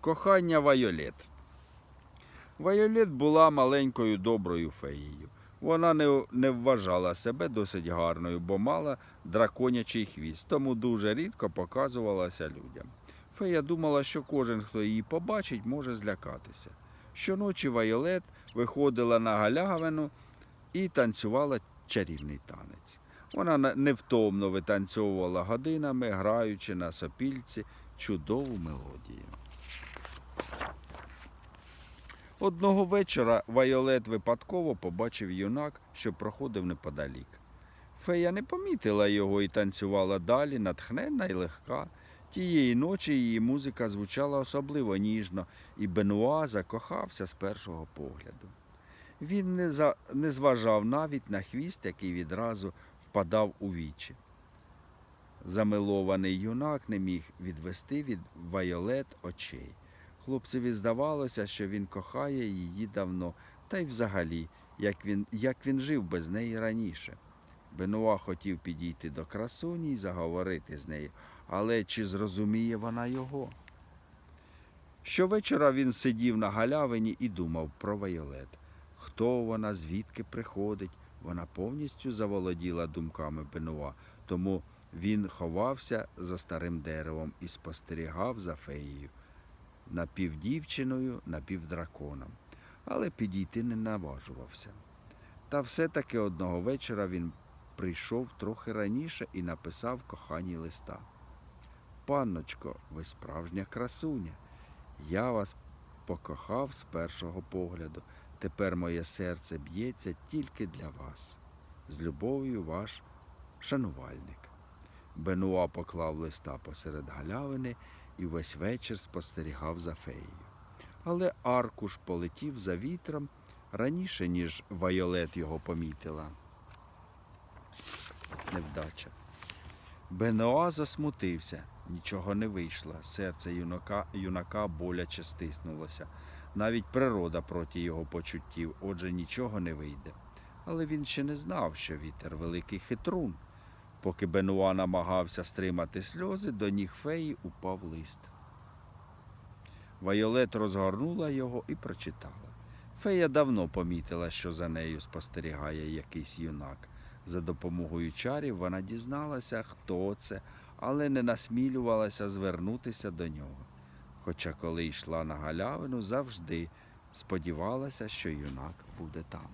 Кохання Вайолет. Вайолет була маленькою доброю феєю. Вона не, не вважала себе досить гарною, бо мала драконячий хвіст, тому дуже рідко показувалася людям. Фея думала, що кожен, хто її побачить, може злякатися. Щоночі Вайолет виходила на галявину і танцювала чарівний танець. Вона невтомно витанцьовувала годинами, граючи на сопільці чудову мелодію. Одного вечора Вайолет випадково побачив юнак, що проходив неподалік. Фея не помітила його і танцювала далі, натхненна і легка. Тієї ночі її музика звучала особливо ніжно, і Бенуа закохався з першого погляду. Він не, за... не зважав навіть на хвіст, який відразу впадав у вічі. Замилований юнак не міг відвести від Вайолет очей. Хлопцеві здавалося, що він кохає її давно, та й взагалі, як він, як він жив без неї раніше. Бенуа хотів підійти до красуні і заговорити з нею, але чи зрозуміє вона його? Щовечора він сидів на галявині і думав про Вайолет. Хто вона, звідки приходить? Вона повністю заволоділа думками Бенуа, тому він ховався за старим деревом і спостерігав за феєю напівдівчиною, напівдраконом, але підійти не наважувався. Та все-таки одного вечора він прийшов трохи раніше і написав коханій листа. Панночко, ви справжня красуня. Я вас покохав з першого погляду. Тепер моє серце б'ється тільки для вас. З любов'ю ваш шанувальник. Бенуа поклав листа посеред галявини і весь вечір спостерігав за феєю. Але аркуш полетів за вітром раніше, ніж Вайолет його помітила. Невдача. Бенуа засмутився, нічого не вийшло. Серце юнака, юнака боляче стиснулося. Навіть природа проти його почуттів, отже, нічого не вийде. Але він ще не знав, що вітер великий хитрун. Поки Бенуа намагався стримати сльози, до ніг феї упав лист. Вайолет розгорнула його і прочитала. Фея давно помітила, що за нею спостерігає якийсь юнак. За допомогою чарів вона дізналася, хто це, але не насмілювалася звернутися до нього. Хоча, коли йшла на галявину, завжди сподівалася, що юнак буде там.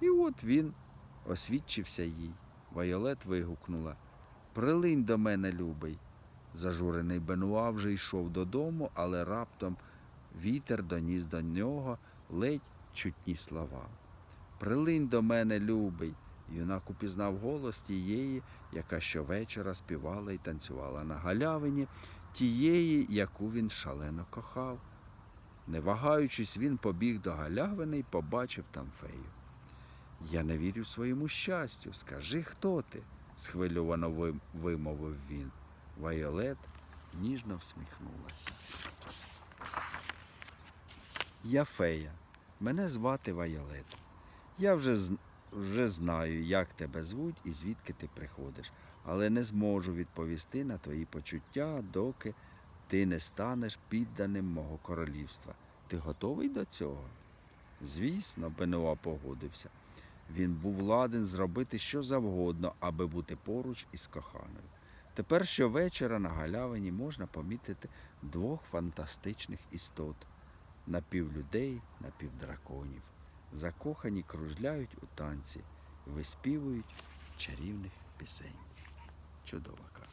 І от він освідчився їй. Вайолет вигукнула Прилинь до мене, любий. Зажурений Бенуа вже йшов додому, але раптом вітер доніс до нього ледь чутні слова. Прилинь до мене, любий. Юнак упізнав голос тієї, яка щовечора співала і танцювала на галявині, тієї, яку він шалено кохав. Не вагаючись, він побіг до галявини і побачив там фею. Я не вірю своєму щастю. Скажи, хто ти? схвильовано вимовив він. Вайолет ніжно всміхнулася. Я фея. Мене звати Вайолет. Я вже, вже знаю, як тебе звуть і звідки ти приходиш, але не зможу відповісти на твої почуття, доки ти не станеш підданим мого королівства. Ти готовий до цього? Звісно, Бенуа погодився. Він був ладен зробити що завгодно, аби бути поруч із коханою. Тепер щовечора на галявині можна помітити двох фантастичних істот напівлюдей, напівдраконів. Закохані кружляють у танці, виспівують чарівних пісень. Чудова казочка.